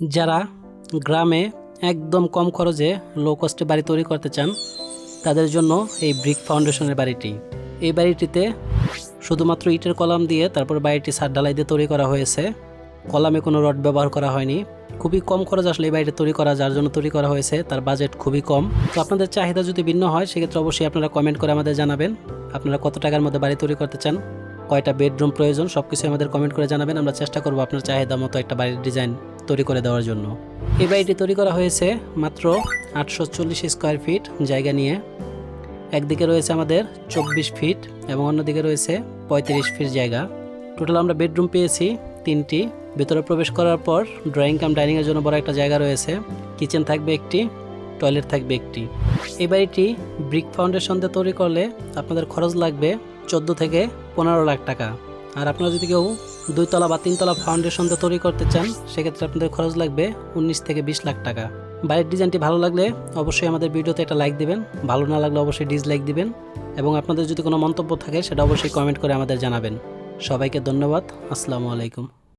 যারা গ্রামে একদম কম খরচে লো কস্টে বাড়ি তৈরি করতে চান, তাদের জন্য এই ব্রিক ফাউন্ডেশনের বাড়িটি। এই বাড়িটিতে শুধুমাত্র ইটের কলাম দিয়ে তারপর বাড়িটি সার ঢালাই দিয়ে তৈরি করা হয়েছে। কলামে কোনো রড ব্যবহার করা হয়নি। খুবই কম খরচ আসলে এই বাড়িটা তৈরি করা, যার জন্য তৈরি করা হয়েছে, তার বাজেট খুবই কম। তো আপনাদের চাহিদা যদি ভিন্ন হয়, সেক্ষেত্রে অবশ্যই আপনারা কমেন্ট করে আমাদের জানাবেন। আপনারা কত টাকার মধ্যে বাড়ি তৈরি করতে চান? কয়টা বেডরুম প্রয়োজন? সব কিছু আমাদের কমেন্ট করে জানাবেন। আমরা চেষ্টা করব আপনার চাহিদা মতো একটা বাড়ির ডিজাইন তৈরি করে দেওয়ার জন্য। এই বাড়িটি তৈরি করা হয়েছে মাত্র আটশো চল্লিশ স্কোয়ার ফিট জায়গা নিয়ে। একদিকে রয়েছে আমাদের চব্বিশ ফিট এবং অন্যদিকে রয়েছে পঁয়ত্রিশ ফিট জায়গা। টোটাল আমরা বেডরুম পেয়েছি তিনটি। ভেতরে প্রবেশ করার পর ড্রয়িং কাম ডাইনিংয়ের জন্য বড় একটা জায়গা রয়েছে। কিচেন থাকবে একটি টয়লেট থাকবে একটি। এই বাড়িটি ব্রিক ফাউন্ডেশন দিয়ে তৈরি করলে আপনাদের খরচ লাগবে চোদ্দ থেকে পনেরো লাখ টাকা। আর আপনারা যদি কেউ দুইতলা বা তিনতলা ফাউন্ডেশনটা তৈরি করতে চান, সেক্ষেত্রে আপনাদের খরচ লাগবে উনিশ থেকে বিশ লাখ টাকা। বাড়ির ডিজাইনটি ভালো লাগলে অবশ্যই আমাদের ভিডিওতে একটা লাইক দিবেন, ভালো না লাগলে অবশ্যই ডিসলাইক দিবেন, এবং আপনাদের যদি কোনো মন্তব্য থাকে, সেটা অবশ্যই কমেন্ট করে আমাদের জানাবেন। সবাইকে ধন্যবাদ, আসসালামু আলাইকুম।